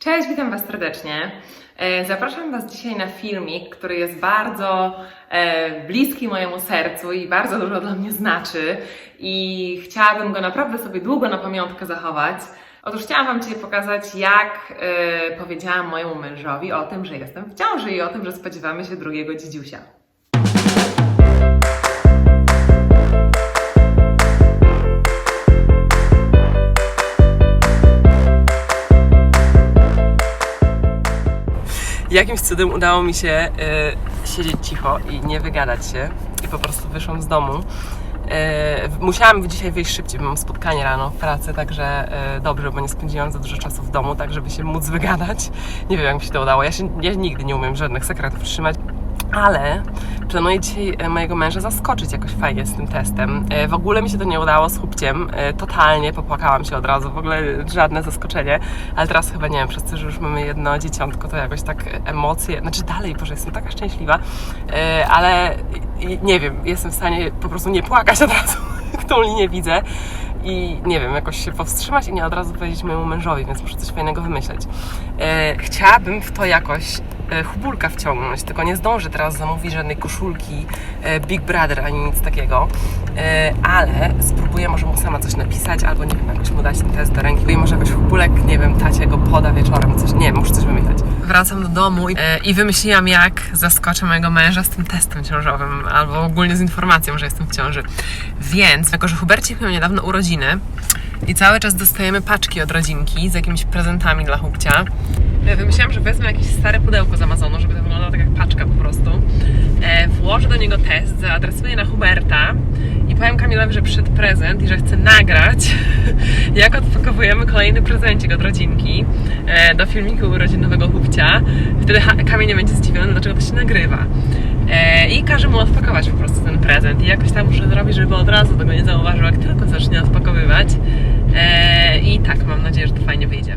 Cześć, witam Was serdecznie. E, Zapraszam Was dzisiaj na filmik, który jest bardzo e, bliski mojemu sercu i bardzo dużo dla mnie znaczy i chciałabym go naprawdę sobie długo na pamiątkę zachować. Otóż chciałam Wam dzisiaj pokazać, jak e, powiedziałam mojemu mężowi o tym, że jestem w ciąży i o tym, że spodziewamy się drugiego dziedziusia. Jakimś cudem udało mi się y, siedzieć cicho i nie wygadać się i po prostu wyszłam z domu. Y, musiałam dzisiaj wyjść szybciej, bo mam spotkanie rano w pracy, także y, dobrze, bo nie spędziłam za dużo czasu w domu, tak żeby się móc wygadać. Nie wiem, jak mi się to udało. Ja, się, ja nigdy nie umiem żadnych sekretów trzymać. Ale planuję dzisiaj e, mojego męża zaskoczyć jakoś fajnie z tym testem. E, W ogóle mi się to nie udało z chłopciem. E, Totalnie popłakałam się od razu, w ogóle żadne zaskoczenie. Ale teraz chyba nie wiem, przez to, że już mamy jedno dzieciątko, to jakoś tak emocje, znaczy dalej, Boże, jestem taka szczęśliwa, ale nie wiem, jestem w stanie po prostu nie płakać od razu, tą linię widzę. I nie wiem, jakoś się powstrzymać i nie od razu powiedzieć mojemu mężowi, więc muszę coś fajnego wymyśleć. Chciałabym w to jakoś chubulka wciągnąć, tylko nie zdążę teraz zamówić żadnej koszulki e, Big Brother ani nic takiego, e, ale spróbuję może mu sama coś napisać, albo nie wiem, jakoś mu dać ten test do ręki i może jakoś chubulek, nie wiem, tacie go poda wieczorem, coś, nie muszę coś wymyśleć. Wracam do domu i, e, i wymyśliłam, jak zaskoczę mojego męża z tym testem ciążowym, albo ogólnie z informacją, że jestem w ciąży. Więc, jako że Hubercik miał niedawno urodziny i cały czas dostajemy paczki od rodzinki z jakimiś prezentami dla E, Wymyślałam, że wezmę jakieś stare pudełko z Amazonu, żeby to wyglądało tak jak paczka po prostu. E, włożę do niego test, zaadresuję na Huberta i powiem Kamilowi, że przyszedł prezent i że chcę nagrać, jak odpakowujemy kolejny prezencik od rodzinki e, do filmiku urodzinowego chłopcia. Wtedy Kamil nie będzie zdziwiony, dlaczego to się nagrywa. E, I każe mu odpakować po prostu ten prezent. I jakoś tam muszę zrobić, żeby od razu tego nie zauważył, jak tylko zacznie odpakowywać. E, I tak, mam nadzieję, że to fajnie wyjdzie.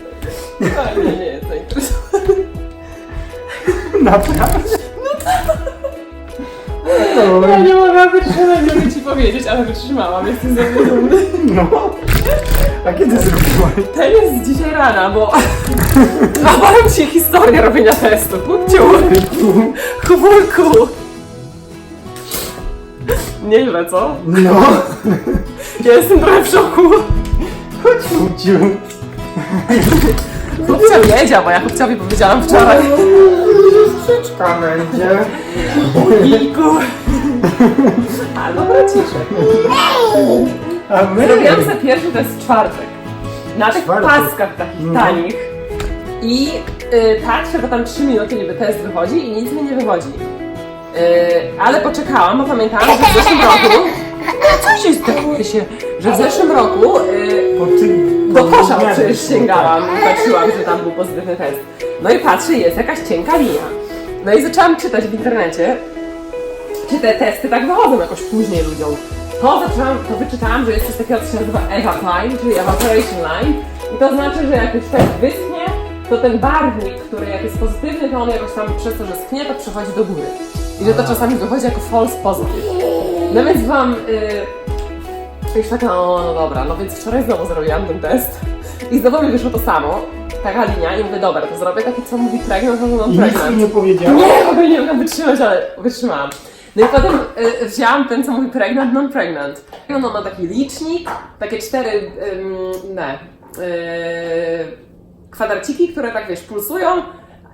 Naprawdę? No Ja nie mogłam wytrzymać, nie mogę ci powiedzieć, ale wytrzymałam, jestem mnie dumny. No. A kiedy zrobiłaś? To jest dzisiaj rana, bo opowiem ci historię robienia testu. Kupciu, chmurku. Nieźle, co? No. Ja jestem trochę w szoku. Chodź, Fuciu. Chłopca wiedział, bo ja chłopcowi powiedziałam wczoraj. Siostrzyczka będzie. Ojku. A no braciszek. A my? Zrobiłam sobie pierwszy test czwartek. Na tych Czwartek. paskach takich No. tanich. I y, patrzę, bo tam 3 minuty niby test wychodzi i nic mi nie wychodzi. Y, ale poczekałam, bo pamiętałam, że w zeszłym roku... Co się stało się? Że w zeszłym roku y, Bo ty... do kosza przecież sięgałam i patrzyłam, że tam był pozytywny test. No i patrzę, jest jakaś cienka linia. No i zaczęłam czytać w internecie, czy te testy tak wychodzą jakoś później ludziom. To zaczęłam, to wyczytałam, że jest coś takiego, co się nazywa evap line, czyli evaporation line. I to znaczy, że jak już test wyschnie, to ten barwnik, który jak jest pozytywny, to on jakoś tam przez to, że schnie, to przechodzi do góry. I że to czasami wychodzi jako false positive. No więc wam... Y, już taka, o no dobra, no więc wczoraj znowu zrobiłam ten test i znowu mi wyszło to samo, taka linia i mówię, dobra, to zrobię takie, co mówi pregnant, I non nic mi pregnant. nie powiedziała? Nie, w ogóle nie mogłam wytrzymać, ale wytrzymałam. No i potem y, wzięłam ten, co mówi pregnant, non-pregnant. I ono ma taki licznik, takie cztery, ym, ne, y, kwadraciki, które tak, wiesz, pulsują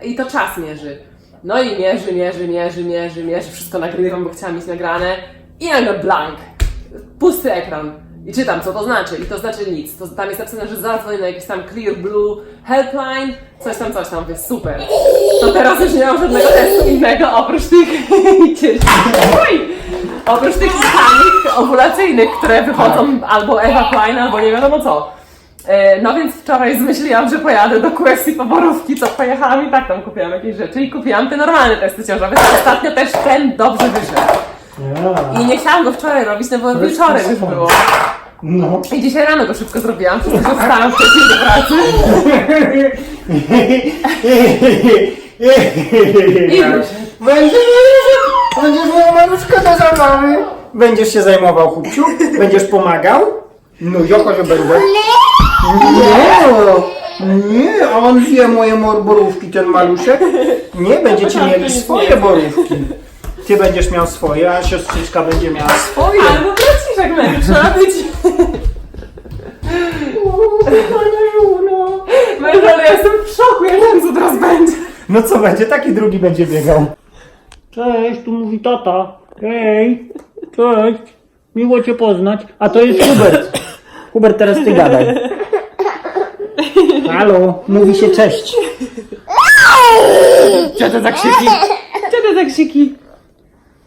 i to czas mierzy. No i mierzy, mierzy, mierzy, mierzy, mierzy, wszystko nagrywam, bo chciałam mieć nagrane. I nagle blank. Pusty ekran. I czytam, co to znaczy. I to znaczy nic. To, tam jest napisane, że zadzwoń na jakiś tam Clear Blue Helpline, coś tam, coś tam. Mówię, super. To teraz już nie mam żadnego testu innego, oprócz tych... Oprócz tych tkanik ovulacyjnych, które wychodzą albo Eva Klein, albo nie wiadomo co. E, No więc wczoraj zmyśliłam, że pojadę do QSI poborówki, co pojechałam i tak tam kupiłam jakieś rzeczy i kupiłam te normalne testy ciążowe. Ostatnio też ten dobrze wyszedł. I nie chciałam go wczoraj robić, no bo jest wieczorem już było. No. I dzisiaj rano go szybko zrobiłam, przez to, że wstałam wcześniej do pracy. I Będziesz, będziesz moja maluszka do zabawy. Będziesz się zajmował, chłopciu? Będziesz pomagał? No, joko, że będę. Nie, nie, on wie moje mor- borówki, ten maluszek. Nie, będziecie mieli swoje borówki. Ty będziesz miał swoje, a siostrzyczka będzie miała swoje. Albo braciszek będzie, trzeba być. Męża, ale ja jestem w szoku, ja nie wiem co teraz będzie. No co będzie? Taki drugi będzie biegał. Cześć, tu mówi tata. Hej, cześć. Miło cię poznać. A to jest Hubert. Hubert, teraz ty gadaj. Halo, mówi się cześć. Gdzie te zakrzyki? Gdzie te zakrzyki?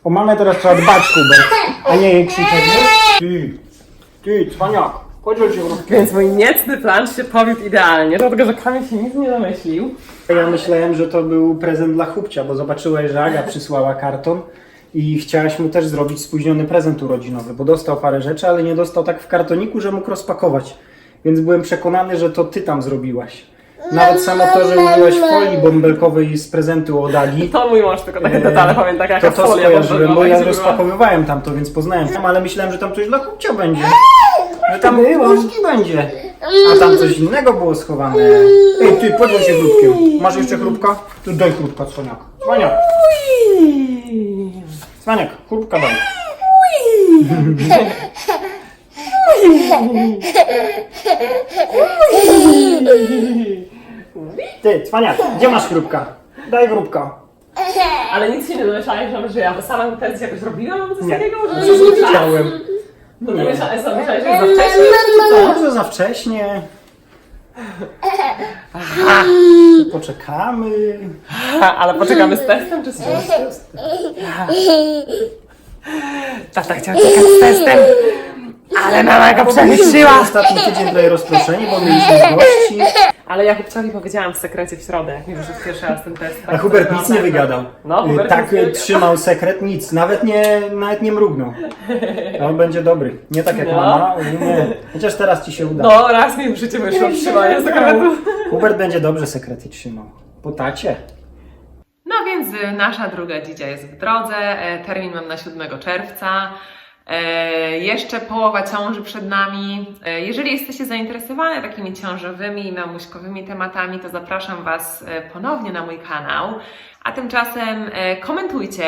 O mamę teraz trzeba dbać, Hubert. A nie jej krzyczeć, nie? Ty, ty, cwaniak. Chodź, że się Więc mój niecny plan się powiódł idealnie, dlatego że Kamil się nic nie domyślił. Ja myślałem, że to był prezent dla chłopcia, bo zobaczyłeś, że Aga przysłała karton i chciałaś mu też zrobić spóźniony prezent urodzinowy, bo dostał parę rzeczy, ale nie dostał tak w kartoniku, że mógł rozpakować. Więc byłem przekonany, że to ty tam zrobiłaś. Nawet samo to, że użyłaś folii bąbelkowej z prezentu od Agi. To mój mąż tylko takie detale pamięta, jaka To to folia skojarzyłem, bo ja była. rozpakowywałem tam to, więc poznałem tam, ale myślałem, że tam coś dla chłopcia będzie. Że tam włoski będzie. A tam coś innego było schowane. Ej, ty, podnieś się chrupkiem. Masz jeszcze chrupka? Tu daj chrupka, cwaniak. Cwaniak, cwaniak, chrupka daj. Ty, cwaniak, gdzie masz chrupka? Daj chrupka. Ale nic się nie domyślałeś, że- że ja sama test jakoś robiłam albo coś Nie. takiego? Że Przecież nie chciałem. No nie myślałeś, że za wcześnie? czy co? Może za wcześnie. Poczekamy. Ale poczekamy z testem czy z czym? Tata chciał czekać z testem, ale mama go przemyśliła. Ostatni tydzień tutaj rozproszeni, bo mieliśmy gości. Ale ja Hubciowi powiedziałam w sekrecie w środę, jak mi pierwszy raz ten test. A Hubert nic nie wygadał. No, Y, Hubert tak nic nie y, wygadał. trzymał sekret, nic. Nawet nie, nawet nie mrugnął. On będzie dobry. Nie tak jak No. mama. Nie. Chociaż teraz ci się uda. No, raz mi w życiu wyszło trzymanie sekretu. Hubert będzie dobrze sekrety trzymał. Po tacie. No więc y, nasza druga dzidzia jest w drodze. E, Termin mam na 7 czerwca. E, Jeszcze połowa ciąży przed nami. E, Jeżeli jesteście zainteresowane takimi ciążowymi i mamuśkowymi tematami, to zapraszam Was e, ponownie na mój kanał. A tymczasem komentujcie,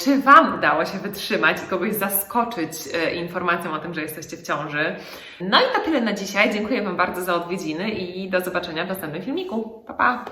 czy Wam udało się wytrzymać i kogoś zaskoczyć informacją o tym, że jesteście w ciąży. No i to tyle na dzisiaj. Dziękuję Wam bardzo za odwiedziny i do zobaczenia w następnym filmiku. Pa, pa!